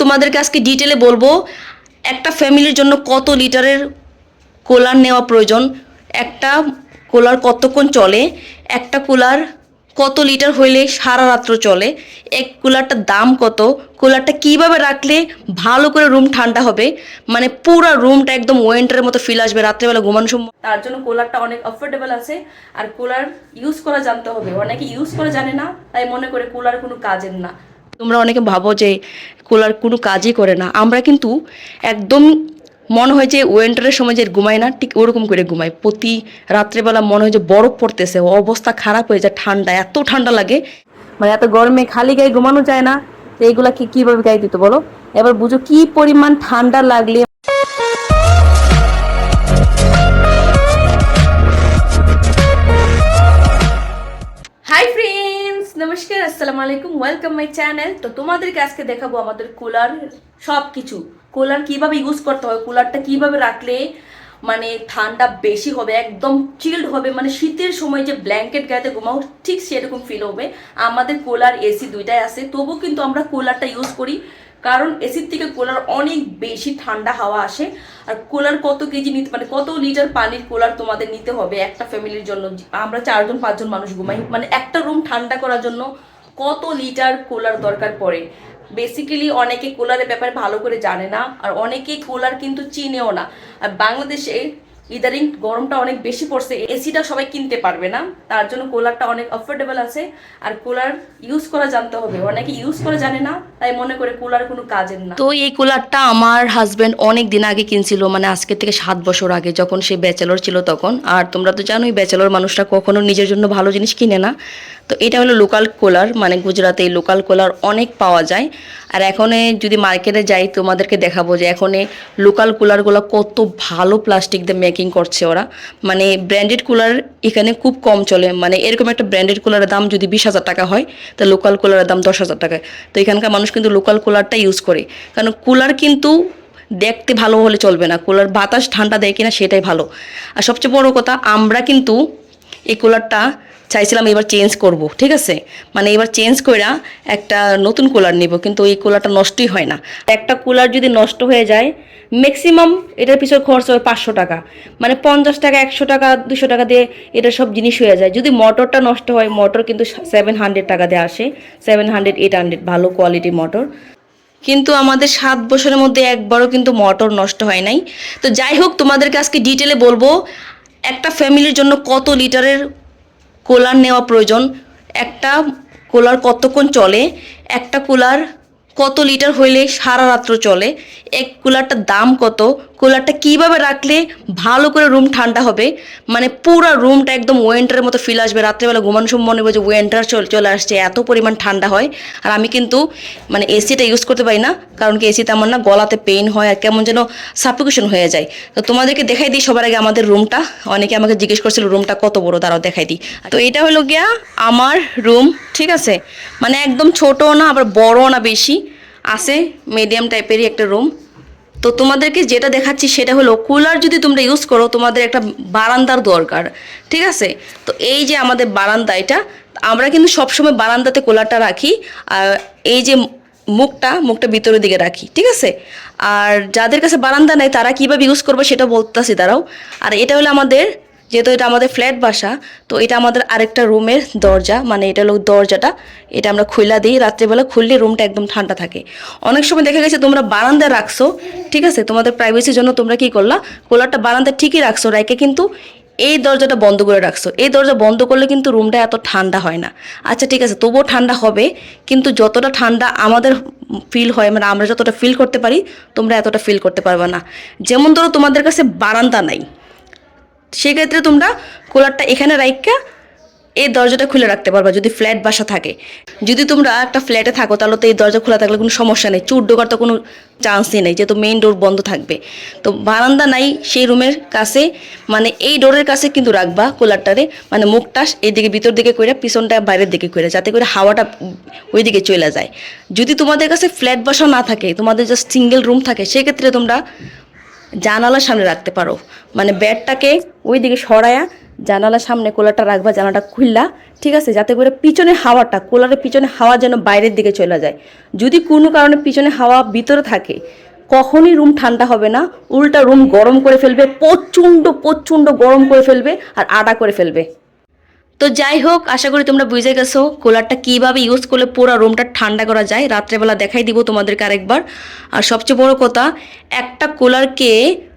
তোমাদেরকে আজকে ডিটেলে বলব, একটা ফ্যামিলির জন্য কত লিটারের কুলার নেওয়া প্রয়োজন, একটা কুলার কতক্ষণ চলে, একটা কুলার কত লিটার হইলে সারা রাত্র চলে, এক কুলারটার দাম কত, কুলারটা কীভাবে রাখলে ভালো করে রুম ঠান্ডা হবে মানে পুরো রুমটা একদম ওয়েন্টারের মতো ফিল আসবে, রাত্রেবেলা ঘুমানোর সময়। তার জন্য কুলারটা অনেক অফোর্ডেবল আছে, আর কুলার ইউজ করা জানতে হবে, অনেকে ইউজ করা জানে না, তাই মনে করে কুলার কোনো কাজের না। তোমরা অনেকে ভাবো যে কুলার কোনো কাজই করে না। আমরা কিন্তু একদম মনে হয় যে ওয়েন্টারের সময় যে ঘুমায় না, ঠিক ওরকম করে ঘুমাই। প্রতি রাত্রেবেলা মনে হয় যে বরফ পড়তেছে, অবস্থা খারাপ হয়ে যায় ঠান্ডা, এত ঠান্ডা লাগে। মানে এত গরমে খালি গায়ে ঘুমানো যায় না, এইগুলা কি কীভাবে গায়ে দিতে বলো? এবার বুঝো কি পরিমাণ ঠান্ডা লাগলে আসসালামু আলাইকুম ওয়েলকাম মাই চ্যানেল তো তোমাদেরকে আজকে দেখাবো আমাদের কুলার সব কিছু কুলার কীভাবে ইউজ করতে হয় কুলারটা কীভাবে রাখলে মানে ঠান্ডা বেশি হবে, একদম চিল্ড হবে মানে শীতের সময় যে ব্ল্যাঙ্কেট গায়েতে ঘুমাও, ঠিক সেরকম ফিল হবে। আমাদের কুলার এসি দুইটাই আছে, তবুও কিন্তু আমরা কুলারটা ইউজ করি, কারণ এসির থেকে কুলার অনেক বেশি ঠান্ডা হাওয়া আসে। আর কুলার কত কেজি নিতে মানে কত লিটার পানির কুলার তোমাদের নিতে হবে একটা ফ্যামিলির জন্য। আমরা চারজন, পাঁচজন মানুষ ঘুমাই মানে একটা রুম ঠান্ডা করার জন্য কত লিটার কুলার দরকার পড়ে? বেসিক্যালি অনেকে কুলারের ব্যাপারে ভালো করে জানে না, আর অনেকেই কুলার কিন্তু চিনেও না। আর বাংলাদেশে ইদারিং গরমটা অনেক বেশি পড়ছে, এসিটা সবাই কিনতে পারবে না, তার জন্য কুলারটা অনেক অ্যাফোর্ডেবল আছে। আর কুলার ইউজ করা জানতে হবে, অনেকে ইউজ করা জানে না, তাই মনে করে কুলার কোনো কাজের না। তো এই কুলারটা আমার হাজব্যান্ড অনেক দিন আগে কিনছিল মানে আজকে থেকে সাত বছর আগে, যখন সে ব্যাচেলর ছিল তখন। আর তোমরা তো জানোই ব্যাচেলর মানুষটা কখনো নিজের জন্য ভালো জিনিস কিনে না। তো এটা হলো লোকাল কুলার মানে গুজরাতে লোকাল কুলার অনেক পাওয়া যায়। আর এখন যদি মার্কেটে যাই, তোমাদেরকে দেখাবো যে এখন লোকাল কুলারগুলো কত ভালো প্লাস্টিক দিয়ে মেকিং করছে ওরা। মানে ব্র্যান্ডেড কুলার এখানে খুব কম চলে। মানে এরকম একটা ব্র্যান্ডেড কুলারের দাম যদি বিশ হাজার টাকা হয়, তা লোকাল কুলারের দাম দশ হাজার টাকা। তো এখানকার মানুষ কিন্তু লোকাল কুলারটা ইউজ করে। কারণ কুলার কিন্তু দেখতে ভালো হলে চলবে না। কুলার বাতাস ঠান্ডা দেয় কিনা সেটাই ভালো। আর সবচেয়ে বড় কথা, আমরা কিন্তু এই কুলারটা চাইছিলাম এবার চেঞ্জ করব, ঠিক আছে? মানে এবার চেঞ্জ কইরা একটা নতুন কুলার নিব, কিন্তু এই কুলারটা নষ্টই হয় না। একটা কুলার যদি নষ্ট হয়ে যায় ম্যাক্সিমাম এটার পিছনে খরচ হয় পাঁচশো টাকা। মানে পঞ্চাশ টাকা, একশো টাকা, দুশো টাকা দিয়ে এটা সব জিনিস হয়ে যায়। যদি মোটরটা নষ্ট হয় মোটর কিন্তু সেভেন হান্ড্রেড টাকা দিয়ে আসে। সেভেন হান্ড্রেড এইট হান্ড্রেড ভালো কোয়ালিটি মোটর কিন্তু আমাদের সাত বছরের মধ্যে একবারও কিন্তু মোটর নষ্ট হয় নাই। তো যাই হোক, তোমাদেরকে আজকে ডিটেলে বলব, একটা ফ্যামিলির জন্য কত লিটারের কুলার নেওয়া প্রয়োজন। একটা কুলার কতক্ষণ চলে? একটা কুলার কত লিটার হইলে সারা রাত্র চলে? এক কুলারটার দাম কত? কুলারটা কীভাবে রাখলে ভালো করে রুম ঠান্ডা হবে? মানে পুরো রুমটা একদম ওয়েন্টারের মতো ফিল আসবে। রাত্রেবেলা ঘুমানোর সময় মনে হবে যে ওয়েন্টার চল চলে আসছে, এত পরিমাণ ঠান্ডা হয়। আর আমি কিন্তু মানে এসিটা ইউজ করতে পারি না, কারণ কি এসিতে আমার না গলাতে পেইন হয় আর কেমন যেন সাফিকেশন হয়ে যায়। তো তোমাদেরকে দেখাই দিই সবার আগে আমাদের রুমটা অনেকে আমাকে জিজ্ঞেস করছিল রুমটা কত বড়? তারাও দেখাই দিই। তো এটা হলো গিয়া আমার রুম ঠিক আছে? মানে একদম ছোটও না, আবার বড়ও না বেশি। আছে মিডিয়াম টাইপেরই একটা রুম তো তোমাদেরকে যেটা দেখাচ্ছি সেটা হলো কুলার যদি তোমরা ইউজ করো, তোমাদের একটা বারান্দার দরকার, ঠিক আছে? তো এই যে আমাদের বারান্দা এটা, আমরা কিন্তু সবসময় বারান্দাতে কুলারটা রাখি, আর এই যে মুখটা মুখটা ভিতরের দিকে রাখি, ঠিক আছে? আর যাদের কাছে বারান্দা নেই, তারা কীভাবে ইউজ করবে সেটা বলতেছি তারাও আর এটা হলো আমাদের যেহেতু এটা আমাদের ফ্ল্যাট বাসা, তো এটা আমাদের আরেকটা রুমের দরজা মানে এটা হলো দরজাটা। এটা আমরা খুলা দিই, রাত্রেবেলা খুললে রুমটা একদম ঠান্ডা থাকে। অনেক সময় দেখা গেছে তোমরা বারান্দায় রাখছো, ঠিক আছে? তোমাদের প্রাইভেসির জন্য তোমরা কি করলা? কুলারটা বারান্দায় ঠিকই রাখছো রাইকে কিন্তু এই দরজাটা বন্ধ করে রাখছো। এই দরজা বন্ধ করলে কিন্তু রুমটা এত ঠান্ডা হয় না। আচ্ছা ঠিক আছে, তবুও ঠান্ডা হবে, কিন্তু যতটা ঠান্ডা আমাদের ফিল হয় মানে আমরা যতটা ফিল করতে পারি, তোমরা এতটা ফিল করতে পারবে না। যেমন ধরো তোমাদের কাছে বারান্দা নাই সেক্ষেত্রে তোমরা কুলারটা এখানে রাইখা এই দরজাটা খুলে রাখতে পারবা যদি ফ্ল্যাট বাসা থাকে। যদি তোমরা একটা ফ্ল্যাটে থাকো, তাহলে তো এই দরজা খোলা থাকলে কোনো সমস্যা নেই। চুর ঢোকার তো কোনো চান্সই নেই, যেহেতু মেইন ডোর বন্ধ থাকবে। তো বারান্দা নাই সেই রুমের কাছে মানে এই ডোরের কাছে কিন্তু রাখবা কুলারটারে মানে মুখটা এইদিকে ভিতর দিকে করে পিছনটা বাইরের দিকে করে যাতে করে হাওয়াটা ওই দিকে চলে যায়। যদি তোমাদের কাছে ফ্ল্যাট বাসা না থাকে, তোমাদের জাস্ট সিঙ্গেল রুম থাকে, সেক্ষেত্রে তোমরা জানালার সামনে রাখতে পারো। মানে ব্যাটটাকে ওই দিকে সরায়া জানালার সামনে কুলারটা রাখবা, জানালাটা খুললা, ঠিক আছে? যাতে করে পিছনে হাওয়াটা, কোলারের পিছনে হাওয়া যেন বাইরের দিকে চলে যায়। যদি কোনো কারণে পিছনে হাওয়া ভিতরে থাকে, কখনই রুম ঠান্ডা হবে না। উল্টা রুম গরম করে ফেলবে, প্রচণ্ড প্রচণ্ড গরম করে ফেলবে আর আডা করে ফেলবে। তো যাই হোক, আশা করি তোমরা বুঝে গেছো কুলারটা কীভাবে ইউজ করলে পুরো রুমটা ঠান্ডা করা যায়। রাত্রেবেলা দেখাই দিব তোমাদেরকে আরেকবার। আর সবচেয়ে বড় কথা, একটা কুলারকে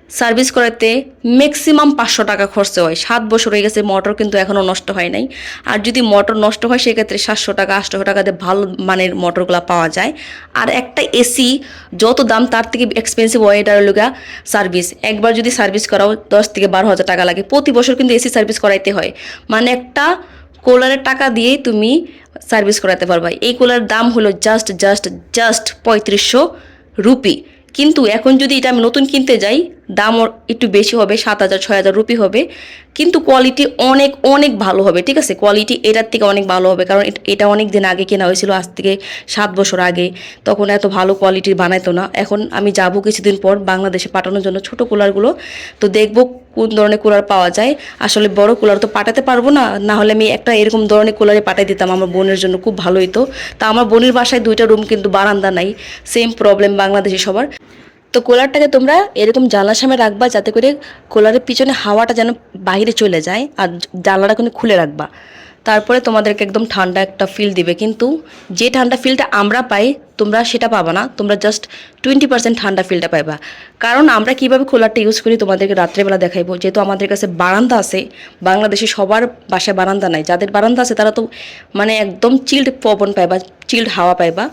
সার্ভিস করাতে ম্যাক্সিমাম পাঁচশো টাকা খরচা হয়। সাত বছর হয়ে গেছে মোটর কিন্তু এখনও নষ্ট হয় নাই। আর যদি মোটর নষ্ট হয়, সেক্ষেত্রে সাতশো টাকা, আটশো টাকাতে ভালো মানের মোটরগুলো পাওয়া যায়। আর একটা এসি যত দাম, তার থেকে এক্সপেন্সিভ হয় এটার লোকা সার্ভিস। একবার যদি সার্ভিস করাও, দশ থেকে বারো হাজার টাকা লাগে। প্রতি বছর কিন্তু এসি সার্ভিস করাইতে হয়। মানে একটা কুলারের টাকা দিয়েই তুমি সার্ভিস করাতে পারবা। এই কুলারের দাম হলো জাস্ট জাস্ট জাস্ট পঁয়ত্রিশশো রুপি। কিন্তু এখন যদি এটা আমি নতুন কিনতে যাই, দাম একটু বেশি হবে, সাত হাজার, ছয় হাজার রুপি হবে। কিন্তু কোয়ালিটি অনেক অনেক ভালো হবে, ঠিক আছে? কোয়ালিটি এটার থেকে অনেক ভালো হবে, কারণ এট- অনেক দিন আগে কেনা হয়েছিল, আজ থেকে সাত বছর আগে। তখন এত ভালো কোয়ালিটির বানাইতো না। এখন আমি যাব কিছুদিন পর বাংলাদেশে পাঠানোর জন্য ছোট কুলারগুলো তো দেখব কোন ধরনের কুলার পাওয়া যায়। আসলে বড় কুলার তো পাঠাতে পারব না না হলে আমি একটা এরকম ধরনের কুলারে পাঠাই দিতাম আমার বোনের জন্য, খুব ভালো হতো তা আমার বোনের বাসায় দুইটা রুম কিন্তু বারান্দা নাই সেম প্রবলেম বাংলাদেশি সবার। তো কুলারটাকে তোমরা এরকম জানলার সামনে রাখবা, যাতে করে কুলারের পিছনে হাওয়াটা যেন বাইরে চলে যায়, আর জানলাটা কিন্তু খুলে রাখবা। তারপরে তোমাদেরকে একদম ঠান্ডা একটা ফিল দিবে। কিন্তু যে ঠান্ডা ফিলটা আমরা পাই, তোমরা সেটা পাবা না। তোমরা জাস্ট টোয়েন্টি পার্সেন্ট ঠান্ডা ফিলটা পাইবা। কারণ আমরা কীভাবে কুলারটা ইউজ করি তোমাদেরকে রাত্রেবেলা দেখাইবো, যেহেতু আমাদের কাছে বারান্দা আছে, বাংলাদেশে সবার বাসায় বারান্দা নাই। যাদের বারান্দা আছে তারা তো মানে একদম চিল্ড পবন পাইবা চিল্ড হাওয়া পাইবা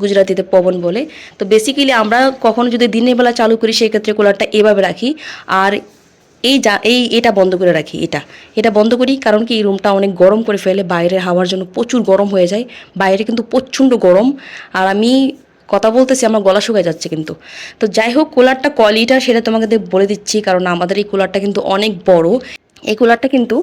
গুজরাটিতে পবন বলে। তো বেসিক্যালি আমরা কখনো যদি দিনের বেলা চালু করি, সেই ক্ষেত্রে কুলারটা এভাবে রাখি। আর এই যা, এই, এটা বন্ধ করে রাখি, এটা। এটা বন্ধ করি কারণ কি, এই রুমটা অনেক গরম করে ফেলে, বাইরের হাওয়ার জন্য প্রচুর গরম হয়ে যায়, বাইরে কিন্তু প্রচণ্ড গরম। আর আমি কথা বলতেছি, আমার গলা শুকায় যাচ্ছে কিন্তু। তো যাই হোক, কুলারটা কোয়ালিটা সেটা তোমাকে বলে দিচ্ছি, কারণ আমাদের এই কুলারটা কিন্তু অনেক বড়। এই কুলারটা কিন্তু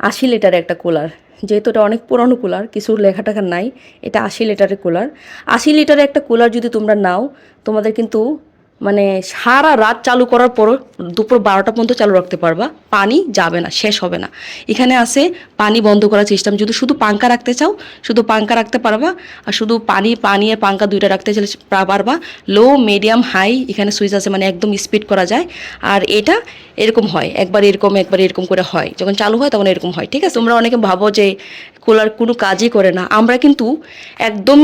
আশি লিটারের একটা কুলার। যেহেতু এটা অনেক পুরনো কুলার, কিছু লেখা টাকা নাই, এটা আশি লিটারের কুলার। আশি লিটারের একটা কুলার যদি তোমরা নাও, তোমাদের কিন্তু মানে সারা রাত চালু করার পর দুপুর বারোটা পর্যন্ত চালু রাখতে পারবা। পানি যাবে না, শেষ হবে না। এখানে আছে পানি বন্ধ করার সিস্টেম যদি শুধু পাঙ্কা রাখতে চাও, শুধু পাঙ্কা রাখতে পারবা আর শুধু পানি পানি আর পাঙ্কা দুইটা রাখতে চাইলে পারবা। লো মিডিয়াম হাই এখানে সুইচ আছে মানে একদম স্পিড করা যায়। আর এটা এরকম হয়, একবার এরকম একবার এরকম করে হয়। যখন চালু হয় তখন এরকম হয়, ঠিক আছে? তোমরা অনেকে ভাবো যে কুলার কোনো কাজই করে না। আমরা কিন্তু একদম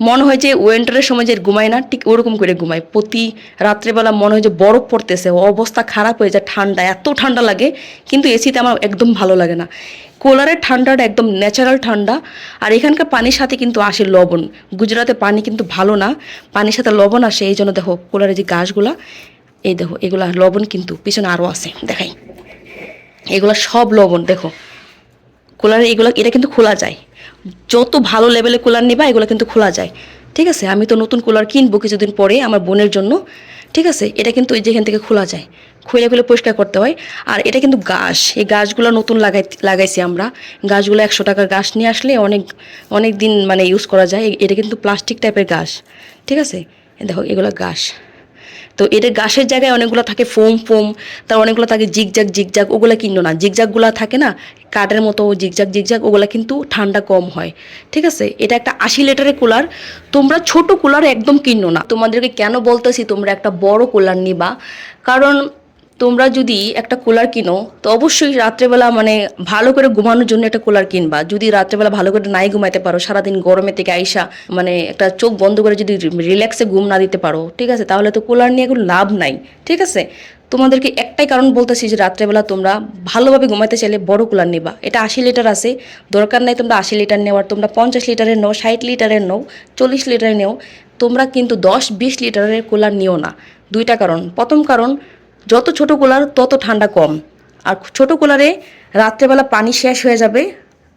মনে হয় যে উইন্টারের সময় যে ঘুমায় না, ঠিক ওরকম করে ঘুমায়। প্রতি রাত্রেবেলা মনে হয় যে বরফ পড়তেছে, অবস্থা খারাপ হয়ে যায় ঠান্ডা, এত ঠান্ডা লাগে, কিন্তু এসিতে আমার একদম ভালো লাগে না। কোলারের ঠান্ডাটা একদম ন্যাচারাল ঠান্ডা, আর এখানকার পানির সাথে কিন্তু আসে লবণ। গুজরাতে পানি কিন্তু ভালো না, পানির সাথে লবণ আসে, এই জন্য দেখো কোলারের যে গাছগুলা, এই দেখো এগুলা লবণ কিন্তু পিছনে আরও আছে, দেখাই। এগুলা সব লবণ, দেখো। কুলার, এগুলো, এটা কিন্তু খোলা যায়। যত ভালো লেভেলে কুলার নিবা, এগুলো কিন্তু খোলা যায়। ঠিক আছে? আমি তো নতুন কুলার কিনবো কিছুদিন পরে আমার বোনের জন্য। ঠিক আছে? এটা কিন্তু এই যেখান থেকে খোলা যায়। খুলে খুলে পরিষ্কার করতে হয়। আর এটা কিন্তু গাছ। এই গাছগুলো নতুন লাগাই, লাগাইছি আমরা। গাছগুলো একশো টাকার গাছ নিয়ে আসলে অনেক অনেক দিন মানে ইউজ করা যায়। এটা কিন্তু প্লাস্টিক টাইপের গাছ। ঠিক আছে? দেখো, এগুলো গাছ। তো এদের গাছের জায়গায় অনেকগুলো থাকে ফোম ফোম, তার অনেকগুলো থাকে জিগজাগ জিগজাগ, ওগুলো কিনো না। জিগজাগগুলো থাকে না, কাঠের মতো জিগজাগ জিগজাগ, ওগুলো কিন্তু ঠান্ডা কম হয়, ঠিক আছে? এটা একটা আশি লিটারের কুলার, তোমরা ছোট কুলার একদম কিনো না। তোমাদেরকে কেন বলতেছি, তোমরা একটা বড় কুলার নিবা, কারণ তোমরা যদি একটা কুলার কিনো, তো অবশ্যই রাত্রেবেলা মানে ভালো করে ঘুমানোর জন্য একটা কুলার কিনবা। যদি রাত্রেবেলা ভালো করে নাই ঘুমাইতে পারো, সারাদিন গরমে থেকে আইসা মানে একটা চোখ বন্ধ করে যদি রিল্যাক্সে ঘুম না দিতে পারো, ঠিক আছে? তাহলে তো কুলার নিয়ে কোনো লাভ নাই, ঠিক আছে? তোমাদেরকে একটাই কারণ বলতেছি যে রাত্রেবেলা তোমরা ভালোভাবে ঘুমাইতে চাইলে বড় কুলার নিবা। এটা আশি লিটার আছে, দরকার নাই তোমরা আশি লিটার নেওয়ার, তোমরা পঞ্চাশ লিটারের নাও, ষাট লিটারের নাও, চল্লিশ লিটারের নেও, তোমরা কিন্তু দশ, বিশ লিটারের কুলার নিও না। দুইটা কারণ। প্রথম কারণ যত ছোট কুলার, তত ঠান্ডা কম। আর ছোট কুলারে রাত্রেবেলা পানি শেষ হয়ে যাবে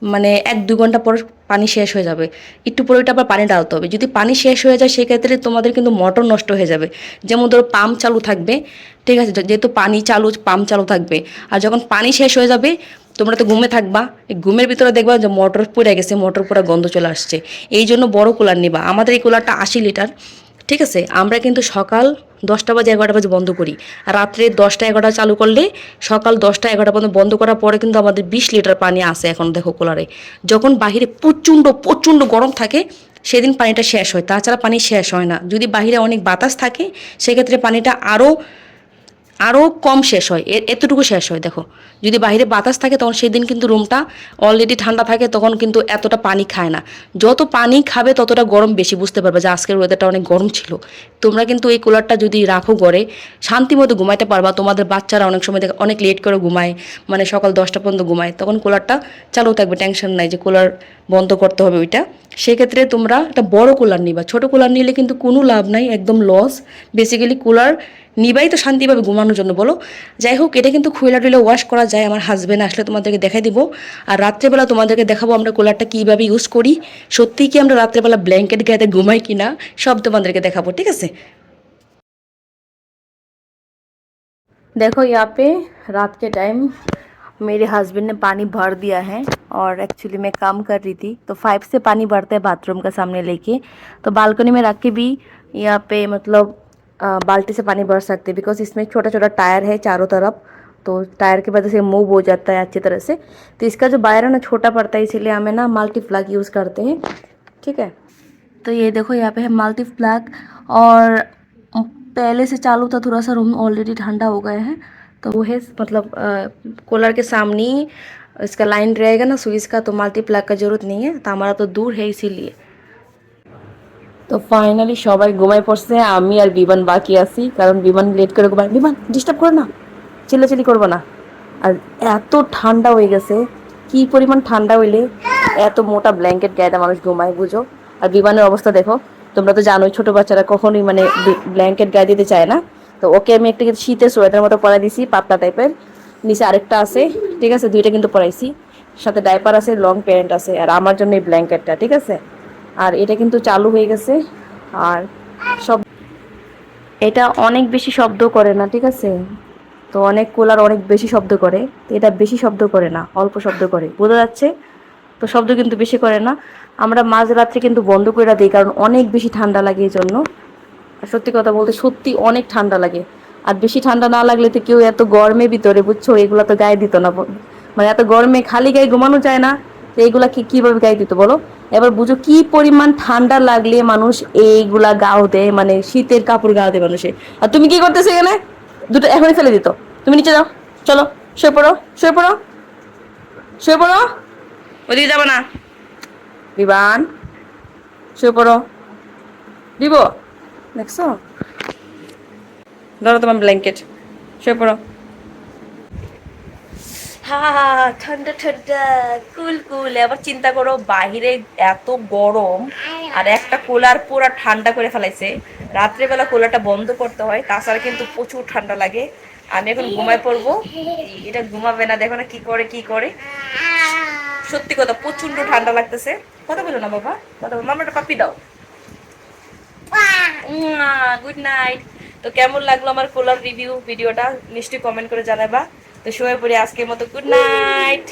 মানে এক দু ঘণ্টা পর পানি শেষ হয়ে যাবে। একটু পরে ওইটা আবার পানি ডালতে হবে। যদি পানি শেষ হয়ে যায়, সেক্ষেত্রে তোমাদের কিন্তু মোটর নষ্ট হয়ে যাবে। যেমন ধরো পাম্প চালু থাকবে, ঠিক আছে? যেহেতু পানি চালু, পাম্প চালু থাকবে। আর যখন পানি শেষ হয়ে যাবে, তোমরা তো ঘুমে থাকবা। ঘুমের ভিতরে দেখবা যে মোটর পড়ে গেছে, মোটর পুরো গন্ধ চলে আসছে। এই জন্য বড় কুলার নিবা। আমাদের এই কুলারটা আশি লিটার। ঠিক আছে, আমরা কিন্তু সকাল দশটা বাজে, এগারোটা বাজে বন্ধ করি। আর রাত্রে দশটা, এগারোটা চালু করলে সকাল দশটা, এগারোটা পর্যন্ত বন্ধ করার পরে কিন্তু আমাদের বিশ লিটার পানি আসে এখন দেখো কুলারে। যখন বাহিরে প্রচণ্ড প্রচণ্ড গরম থাকে, সেদিন পানিটা শেষ হয়। তাছাড়া পানি শেষ হয় না। যদি বাহিরে অনেক বাতাস থাকে, সেক্ষেত্রে পানিটা আরও আরও কম শেষ হয়। এ- এতটুকু শেষ হয়, দেখো। যদি বাইরে বাতাস থাকে, তখন সেই দিন কিন্তু রুমটা অলরেডি ঠান্ডা থাকে, তখন কিন্তু এতটা পানি খায় না। যত পানি খাবে, ততটা গরম বেশি, বুঝতে পারবে যে আজকের ওয়েদারটা অনেক গরম ছিল। তোমরা কিন্তু এই কুলারটা যদি রাখো ঘরে, শান্তি মতো ঘুমাইতে পারবা। তোমাদের বাচ্চারা অনেক সময় দেখো অনেক লেট করে ঘুমায় মানে সকাল দশটা পর্যন্ত ঘুমায়। তখন কুলারটা চালু থাকবে টেনশন নাই যে কুলার বন্ধ করতে হবে ওইটা। সেক্ষেত্রে তোমরা একটা বড় কুলার নিবা। ছোট কুলার নিলে কিন্তু কোনো লাভ নাই, একদম লস বেসিক্যালি কুলার নিবাই তো শান্তিভাবে ঘুমানোর জন্য বলো যাই হোক এটা কিন্তু খুইলা টুইলা ওয়াশ করা যায় আমার হাজব্যান্ড আসলে তোমাদেরকে দেখাই দিব আর রাত্রেবেলা তোমাদেরকে দেখাবো আমরা কুলারটা কীভাবে ইউজ করি সত্যিই কি আমরা রাত্রেবেলা ব্ল্যাঙ্কেট গায়েতে ঘুমাই কিনা সব তোমাদেরকে দেখাবো ঠিক আছে देखो यहाँ पे रात के टाइम मेरे हस्बैंड ने पानी भर दिया है और एक्चुअली मैं काम कर रही थी तो फाइव से पानी भरता है बाथरूम का सामने लेके तो बालकनी में रख के भी यहाँ पे मतलब अ, बाल्टी से पानी भर सकते हैं बिकॉज़ इसमें छोटा छोटा टायर है चारों तरफ़ तो टायर की वजह से मूव हो जाता है अच्छी तरह से। तो इसका जो बायर है ना, छोटा पड़ता है, इसीलिए हमें ना मल्टी प्लग यूज़ करते हैं, ठीक है? तो ये देखो, यहाँ पे है मल्टी प्लग और पहले से चालू था, थोड़ा सा रूम ऑलरेडी ठंडा हो गया है तो वो है मतलब कूलर के सामने ही इसका लाइन रहेगा ना स्विच का तो मल्टी प्लग का ज़रूरत नहीं है तो हमारा तो दूर है इसीलिए। তো ফাইনালি সবাই ঘুমায় পড়ছে, আমি আর বিমান বাকি আছি, কারণ বিমান লেট করে ঘুমায়। বিমান ডিস্টার্ব করো না, চিল্লাচিল্লি করব না। আর এত ঠান্ডা হয়ে গেছে, কি পরিমাণ ঠান্ডা হইলে, এত মোটা ব্ল্যাঙ্কেট গায়ে মানুষ ঘুমায়, বুঝো? আর বিমানের অবস্থা দেখো, তোমরা তো জানোই, ছোট বাচ্চারা কখনোই মানে ব্ল্যাঙ্কেট গায়ে দিতে চায় না। তো ওকে আমি একটা কিন্তু শীতের সোয়েটার মতো পরাই দিছি, পাতলা টাইপের নিচে আরেকটা আছে, ঠিক আছে? দুইটা কিন্তু পরাইছি। সাথে ডাইপার আছে লং প্যান্ট আছে, আর আমার জন্য এই ব্ল্যাঙ্কেটটা ঠিক আছে? আর এটা কিন্তু চালু হয়ে গেছে। আর সব এটা অনেক বেশি শব্দ করে না, ঠিক আছে? তো অনেক কুলার অনেক বেশি শব্দ করে। এটা বেশি শব্দ করে না, অল্প শব্দ করে। বোঝা যাচ্ছে? তো শব্দ কিন্তু বেশি করে না। আমরা মাঝরাত্রে কিন্তু বন্ধ করে দিই, কারণ অনেক বেশি ঠান্ডা লাগে এই জন্য। আর সত্যি কথা বলতে সত্যি অনেক ঠান্ডা লাগে। আর বেশি ঠান্ডা না লাগলে তো কেউ এত গরমে ভিতরে, বুঝছ? এগুলো তো গায়ে দিত না। মানে এত গরমে খালি গায়ে ঘুমানো যায় না। তো এইগুলা কি কীভাবে গায়ে দিত বলো? এবার বুঝো কি পরিমাণ ঠান্ডা লাগলে মানুষ এইগুলা গাও দেয় মানে শীতের কাপড় গাও দেয় মানুষে। আর তুমি কি করতেছো এখানে? দুটো এখনই ফেলে দিত। তুমি নিচে যাও। চলো শুয়ে পড়ো শুয়ে পড়ো। শুয়ে পড়ো। ওদিকে যাব না। বিমান শুয়ে পড়ো। দিব? দেখছ? ধরো তোমার ব্ল্যাঙ্কেট শুয়ে পড়ো। হা ঠান্ডা ঠান্ডা, কুল কুল। এবার চিন্তা করো, বাহিরে এত গরম, আর একটা কুলার পুরো ঠান্ডা করে ফেলাইছে। রাত্রেবেলা কুলারটা বন্ধ করতে হয়, তাছাড়া কিন্তু প্রচুর ঠান্ডা লাগে। আমি এখন ঘুমায় পড়ব। এটা ঘুমাবে না, দেখো না কি করে কি করে। সত্যি কথা প্রচণ্ড ঠান্ডা লাগতেছে। কথা বলো না, বাবা, কথা বলো। মামাটা পাপি দাও। গুড নাইট তো কেমন লাগল আমার কুলার রিভিউ ভিডিওটা নিশ্চয়ই কমেন্ট করে জানাবা। তো শুয়ে পড়ি আজকের মতো গুড নাইট